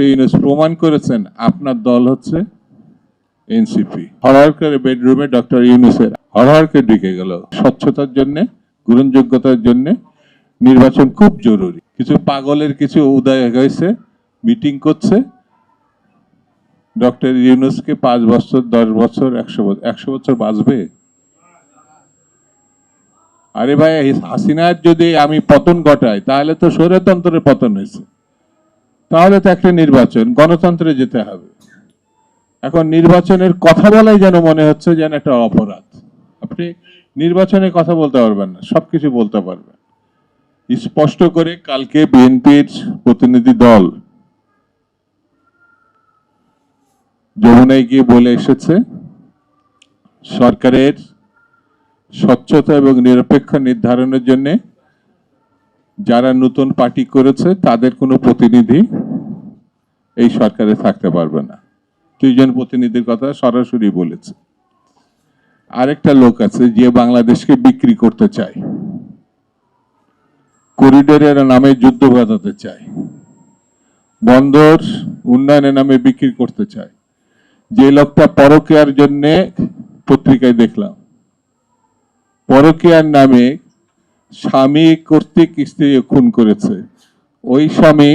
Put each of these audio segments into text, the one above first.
Doctor Yunus প্রমাণ করেছেন, আপনার দল হচ্ছে এনসিপি। হরহর বেডরুমে ডক্টর ইউনুসের হরহর করে ঢুকে গেল। স্বচ্ছতার জন্য, গ্রহণযোগ্যতার জন্য নির্বাচন খুব জরুরি। কিছু পাগলের কিছু উদয় হয়েছে, মিটিং করছে। ডক্টর ইউনুসকে পাঁচ বছর, দশ বছর, একশো বছর একশো বছর বাঁচবে? আরে ভাই, হাসিনার যদি আমি পতন ঘটাই, তাহলে তো স্বৈরতন্ত্রের পতন হয়েছে। তাহলে তো একটা নির্বাচন, গণতন্ত্রে যেতে হবে। এখন নির্বাচনের কথা বলাই যেন মনে হচ্ছে যেন একটা অপরাধ। আপনি নির্বাচনে কথা বলতে পারবেন না, সবকিছু বলতে পারবেন। স্পষ্ট করে কালকে বিএনপির প্রতিনিধি দল যমুনায় গিয়ে বলে এসেছে, সরকারের স্বচ্ছতা এবং নিরপেক্ষ নির্ধারণের জন্য যারা নতুন পার্টি করেছে, তাদের কোনো প্রতিনিধি এই সরকারে থাকতে পারবে না। দুইজন প্রতিনিধির কথা সরাসরি বলেছে। আরেকটা লোক আছে, যে বাংলাদেশকে বিক্রি করতে চায়। করিডোরের নামে যুদ্ধ বাঁধাতে চায়। বন্দর উন্নয়নের নামে বিক্রি করতে চায়। যে লোকটা পরকেয়ার জন্য পত্রিকায় দেখলাম। পরকীয়ার নামে স্বামী কর্তৃক স্ত্রী খুন করেছে। ওই স্বামী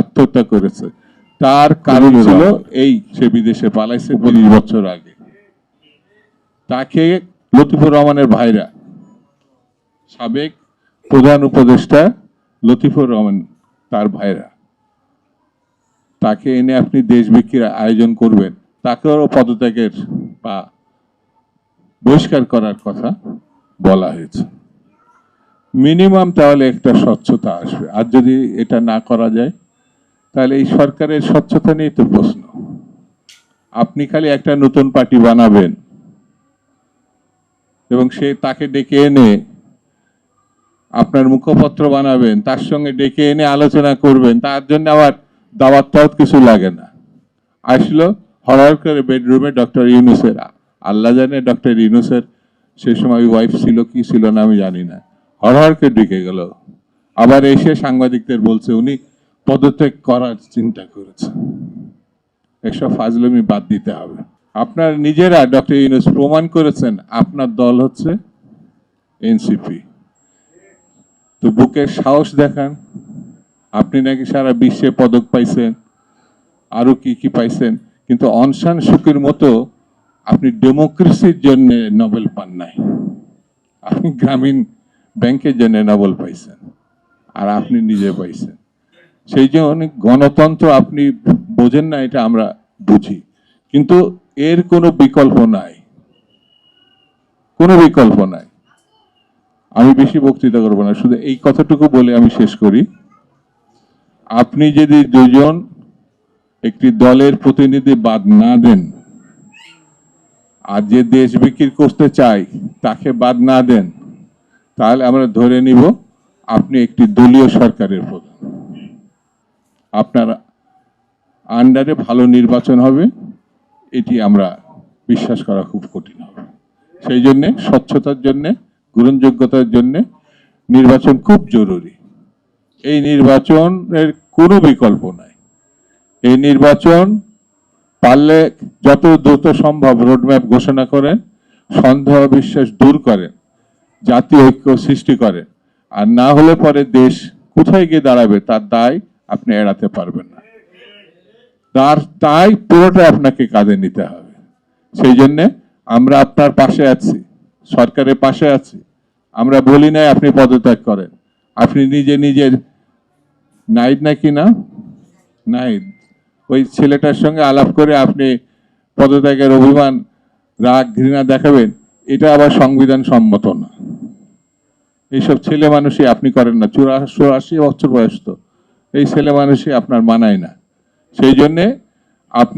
আত্মহত্যা করেছে। তার কারণ ছিল এই সে বিদেশে পালাইছে পঁচিশ বছর আগে। তাকে লতিফুর রহমানের ভাইরা সাবেক প্রধান উপদেষ্টা লতিফুর রহমান তার ভাইরা তাকে এনে আপনি দেশ বিক্রির আয়োজন করবেন। তাকেও পদত্যাগের বা বহিষ্কার করার কথা বলা হয়েছে। মিনিমাম তাহলে একটা স্বচ্ছতা আসবে। আর যদি এটা না করা যায়, তাহলে এই সরকারের স্বচ্ছতা নিয়ে তো প্রশ্ন। আপনি খালি একটা নতুন পার্টি বানাবেন এবং সে তাকে ডেকে এনে আপনার মুখপত্র বানাবেন, তার সঙ্গে ডেকে এনে আলোচনা করবেন, তার জন্য আবার দাওয়াত টাওয়াত কিছু লাগে না। আসলো হরহর করে বেডরুমে ডক্টর ইউনুসের, আল্লাহ জানে ডক্টর ইউনুসের সেই সময় ওয়াইফ ছিল, কি ছিল না আমি জানি না। হরহরকে ঢুকে গেল। আবার এসে সাংবাদিকদের বলছে, উনি পদত্যাগ করার চিন্তা করেছে এসব ফাজলমি বাদ দিতে হবে। আপনার নিজেরা, ডক্টর ইউনুস, প্রমাণ করেছেন আপনার দল হচ্ছে এনসিপি। তো বুকের সাহস দেখান। আপনি নাকি সারা বিশ্বে পদক পাইছেন, আরও কি কি পাইছেন। কিন্তু অনশান সুখের মতো আপনি ডেমোক্রেসির জন্য নোবেল পান নাই। আপনি গ্রামীণ ব্যাংকের জন্য নোবেল পাইছেন, আর আপনি নিজে পাইছেন। সেই জন্য গণতন্ত্র আপনি বোঝেন না, এটা আমরা বুঝি। কিন্তু এর কোনো বিকল্প নাই। কোনো বিকল্প নাই। আমি বেশি বক্তৃতা করব না, শুধু এই কথাটুকু বলে আমি শেষ করি। আপনি যদি দুজন একটি দলের প্রতিনিধি বাদ না দেন, আর যে দেশ বিক্রি করতে চায়, তাকে বাদ না দেন তাহলে আমরা ধরে নিব আপনি একটি দলীয় সরকারের প্রধান। আপনার আন্ডারে ভালো নির্বাচন হবে, এটি আমরা বিশ্বাস করা খুব কঠিন হবে। সেই জন্যে, স্বচ্ছতার জন্যে, গ্রহণযোগ্যতার জন্যে নির্বাচন খুব জরুরি। এই নির্বাচনের কোনো বিকল্প নাই। এই নির্বাচন পারলে যত দ্রুত সম্ভব রোডম্যাপ ঘোষণা করেন, সন্দেহ বিশ্বাস দূর করেন। জাতীয় ঐক্য সৃষ্টি করেন আর না হলে পরে দেশ কোথায় গিয়ে দাঁড়াবে তার দায় আপনি এড়াতে পারবেন না। তার তাই পুরোটা আপনাকে কাঁধে নিতে হবে। সেই জন্যে আমরা আপনার পাশে আছি, সরকারের পাশে আছি। আমরা বলি নাই আপনি পদত্যাগ করেন। আপনি নিজে নিজের নাইট নাকি না? নাইট ওই ছেলেটার সঙ্গে আলাপ করে আপনি পদত্যাগের অভিমান, রাগ, ঘৃণা দেখাবেন, এটা আবার সংবিধান সম্মত না। এইসব ছেলে মানুষই আপনি করেন না। চুরাশি আশি বছর বয়স তো। এই ছেলে মানুষই আপনার মানায় না। সেই জন্যে আপনি